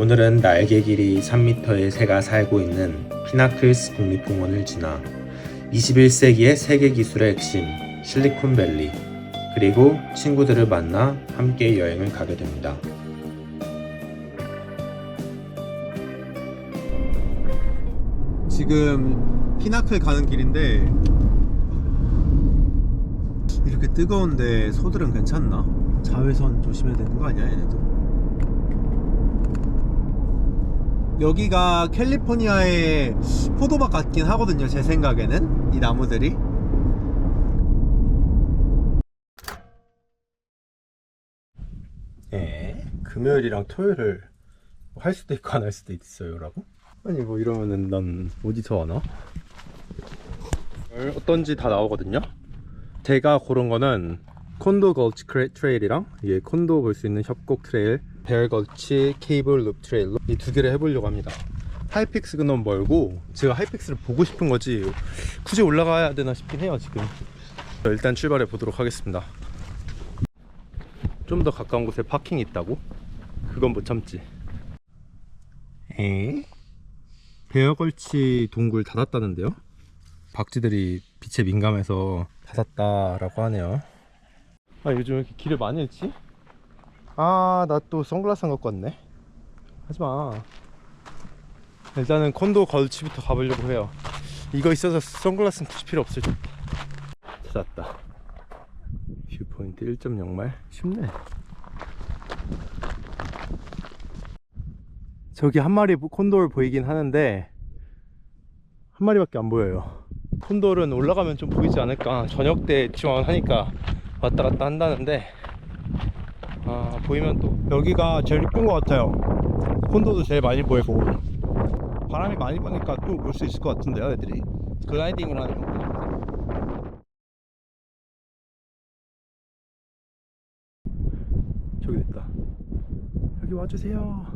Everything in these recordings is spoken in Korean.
오늘은 날개 길이 3m의 새가 살고 있는 피나클스 국립공원을 지나 21세기의 세계 기술의 핵심 실리콘밸리 그리고 친구들을 만나 함께 여행을 가게 됩니다. 지금 피나클 가는 길인데 이렇게 뜨거운데 소들은 괜찮나? 자외선 조심해야 되는 거 아니야 얘네도? 여기가 캘리포니아의 포도밭 같긴 하거든요 제 생각에는 이 나무들이 예 금요일이랑 토요일을 할 수도 있고 안 할 수도 있어요 라고? 아니 뭐 이러면은 난 어디서 하나? 어떤지 다 나오거든요. 제가 고른 거는 콘도 걸치 크레- 트레일이랑 이게 콘도 볼 수 있는 협곡 트레일, 베어 걸치 케이블 룹 트레일로 이두 개를 해보려고 합니다. 하이픽스가 너무 멀고 제가 하이픽스를 보고 싶은 거지 굳이 올라가야 되나 싶긴 해요 지금. 일단 출발해 보도록 하겠습니다. 좀 더 가까운 곳에 파킹이 있다고? 그건 못 참지. 에? 베어걸치 동굴 닫았다는데요? 박쥐들이 빛에 민감해서 닫았다라고 하네요. 아 요즘 왜 이렇게 길을 많이 잃지? 아 나 또 선글라스 안 갖고 왔네. 하지마. 일단은 콘도 걸치부터 가보려고 해요. 이거 있어서 선글라스는 굳이 필요 없을 듯. 찾았다. 뷰포인트 1.0마일 쉽네. 저기 한 마리 콘돌 보이긴 하는데 한 마리밖에 안 보여요. 콘돌은 올라가면 좀 보이지 않을까. 저녁 때 지원하니까 왔다 갔다 한다는데 아 보이면 또 여기가 제일 이쁜 것 같아요. 콘도도 제일 많이 보이고 바람이 많이 부니까 또볼수 있을 것 같은데요, 애들이. 글라이딩을 하는 거. 저기 있다. 여기 와주세요.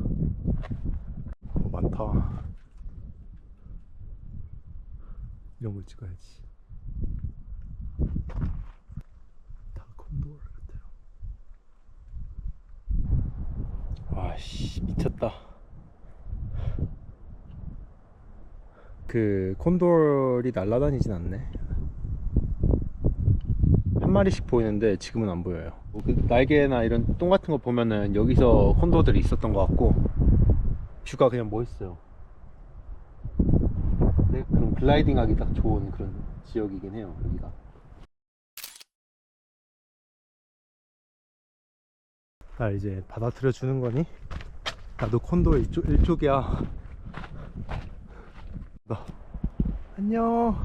어, 많다. 이런 걸 찍어야지. 다 콘도어 같아요. 아씨 미쳤다. 그 콘돌이 날아다니진 않네. 한 마리씩 보이는데 지금은 안 보여요. 뭐그 날개나 이런 똥 같은 거 보면은 여기서 콘도들이 있었던 것 같고 뷰가 그냥 멋있어요. 네, 그런 글라이딩 하기 딱 좋은 그런 지역이긴 해요, 여기가. 나 이제 받아들여 주는 거니? 나도 콘도 이쪽, 일쪽이야. 나. 안녕.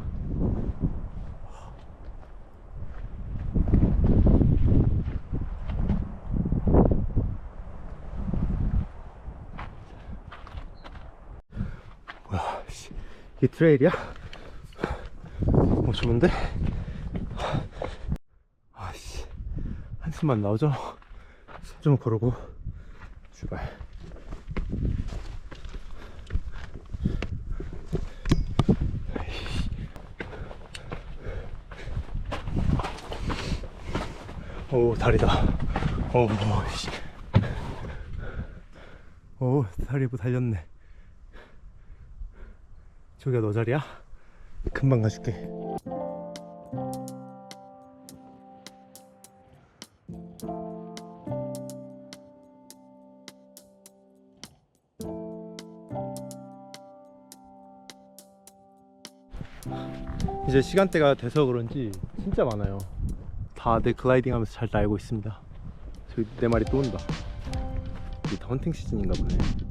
이게 트레일이야? 어, 좋은데? 아씨, 한숨만 나오죠? 숨 좀 고르고 출발. 오, 다리다. 오, 씨. 오, 다리 뭐 달렸네. 저기가 너 자리야? 금방 가줄게. 이제 시간대가 돼서 그런지 진짜 많아요. 다들 글라이딩 하면서 잘 날고 있습니다. 저기 내 말이 또 온다. 이게 다 헌팅 시즌인가 보네.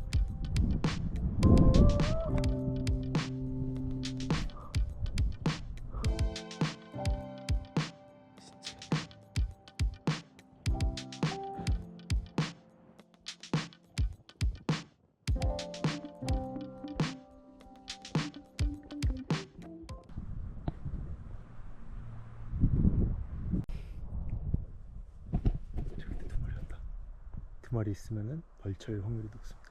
마리 있으면은 벌처일 확률이 높습니다.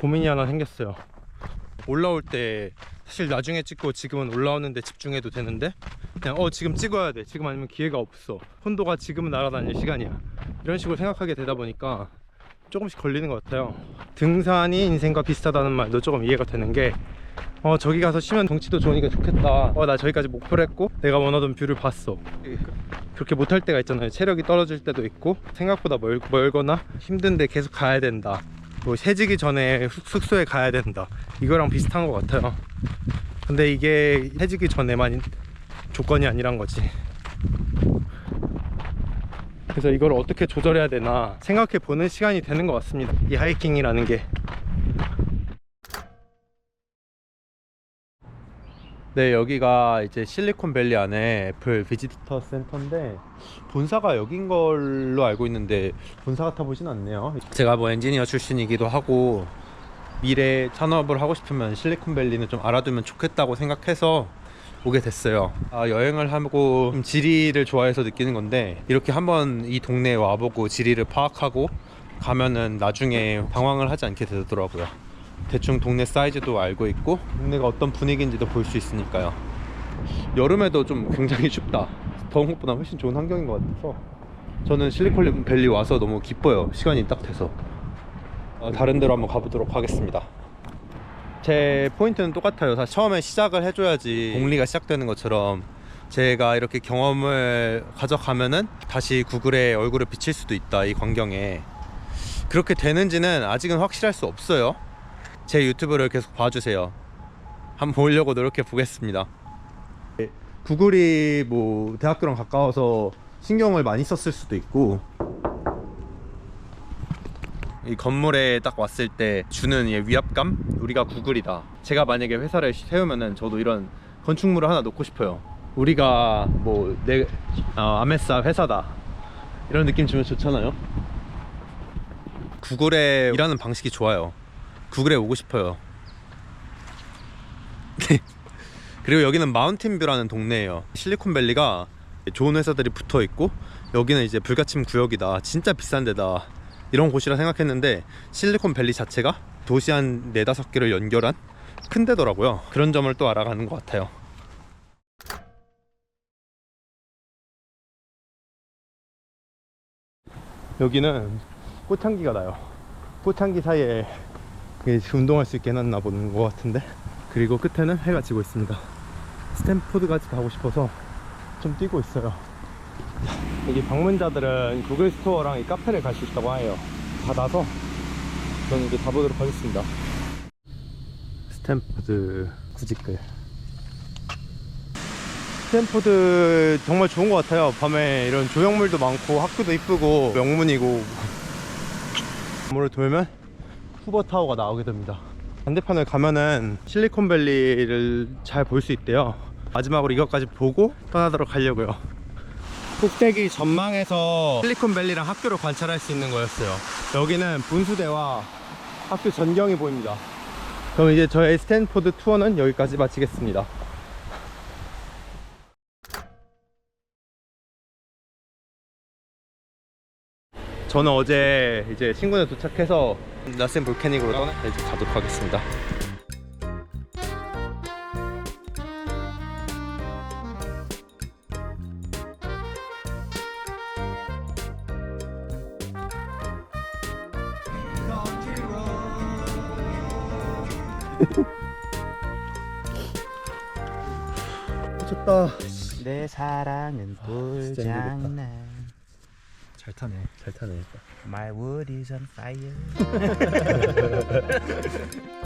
고민이 하나 생겼어요. 올라올 때 사실 나중에 찍고 지금은 올라오는데 집중해도 되는데 그냥 어 지금 찍어야 돼 지금 아니면 기회가 없어 혼도가 지금은 날아다닐 시간이야 이런 식으로 생각하게 되다 보니까 조금씩 걸리는 것 같아요. 등산이 인생과 비슷하다는 말도 조금 이해가 되는 게 어, 저기 가서 쉬면 경치도 좋으니까 좋겠다. 어, 나 저기까지 목표를 했고 내가 원하던 뷰를 봤어. 그렇게 못할 때가 있잖아요. 체력이 떨어질 때도 있고 생각보다 멀, 멀거나 힘든데 계속 가야 된다. 뭐 해지기 전에 숙- 숙소에 가야 된다. 이거랑 비슷한 것 같아요. 근데 이게 해지기 전에만 조건이 아니란 거지. 그래서 이걸 어떻게 조절해야 되나 생각해 보는 시간이 되는 것 같습니다. 이 하이킹이라는 게. 네, 여기가 이제 실리콘밸리 안에 애플 비지터 센터인데 본사가 여긴 걸로 알고 있는데 본사 같아 보진 않네요. 제가 뭐 엔지니어 출신이기도 하고 미래 산업을 하고 싶으면 실리콘밸리는 좀 알아두면 좋겠다고 생각해서 오게 됐어요. 아, 여행을 하고 좀 지리를 좋아해서 느끼는 건데 이렇게 한번 이 동네에 와보고 지리를 파악하고 가면은 나중에 방황을 하지 않게 되더라고요. 대충 동네 사이즈도 알고 있고 동네가 어떤 분위기인지도 볼 수 있으니까요. 여름에도 좀 굉장히 춥다. 더운 것보다 훨씬 좋은 환경인 것 같아서 저는 실리콘밸리 와서 너무 기뻐요. 시간이 딱 돼서. 어, 다른 데로 한번 가보도록 하겠습니다. 제 포인트는 똑같아요. 사실 처음에 시작을 해줘야지 공리가 시작되는 것처럼 제가 이렇게 경험을 가져가면은 다시 구글에 얼굴을 비칠 수도 있다. 이 광경에. 그렇게 되는지는 아직은 확실할 수 없어요. 제 유튜브를 계속 봐주세요. 한번 보려고 노력해 보겠습니다. 구글이 뭐 대학교랑 가까워서 신경을 많이 썼을 수도 있고. 이 건물에 딱 왔을 때 주는 이 위압감? 우리가 구글이다. 제가 만약에 회사를 세우면은 저도 이런 건축물을 하나 놓고 싶어요. 우리가 뭐내 어, 아메사 회사다. 이런 느낌 주면 좋잖아요. 구글에 일하는 방식이 좋아요 구글에 오고 싶어요. 그리고 여기는 마운틴뷰라는 동네예요. 실리콘밸리가 좋은 회사들이 붙어 있고 여기는 이제 불가침 구역이다. 진짜 비싼 데다. 이런 곳이라 생각했는데 실리콘밸리 자체가 도시 한 네다섯 개를 연결한 큰 데더라고요. 그런 점을 또 알아가는 것 같아요. 여기는 꽃향기가 나요. 꽃향기 사이에 운동할 수 있게 해놨나 보는 것 같은데? 그리고 끝에는 해가 지고 있습니다. 스탠포드까지 가고 싶어서 좀 뛰고 있어요. 여기 방문자들은 구글 스토어랑 이 카페를 갈 수 있다고 해요. 받아서 저는 이제 가보도록 하겠습니다. 스탠포드 구직글. 스탠포드 정말 좋은 것 같아요. 밤에 이런 조형물도 많고 학교도 이쁘고 명문이고. 건물을 돌면 후버타워가 나오게 됩니다. 반대편을 가면은 실리콘밸리를 잘 볼 수 있대요. 마지막으로 이것까지 보고 떠나도록 하려고요. 꼭대기 전망에서 실리콘밸리랑 학교를 관찰할 수 있는 거였어요. 여기는 분수대와 학교 전경이 보입니다. 그럼 이제 저의 스탠포드 투어는 여기까지 마치겠습니다 저는 어제 이제 친구네 도착해서 라센 볼캐닉으로 떠나 이제 가도록 하겠습니다. 미쳤다. 내 사랑은 불장난 잘 타네. 잘 타네. My wood is on fire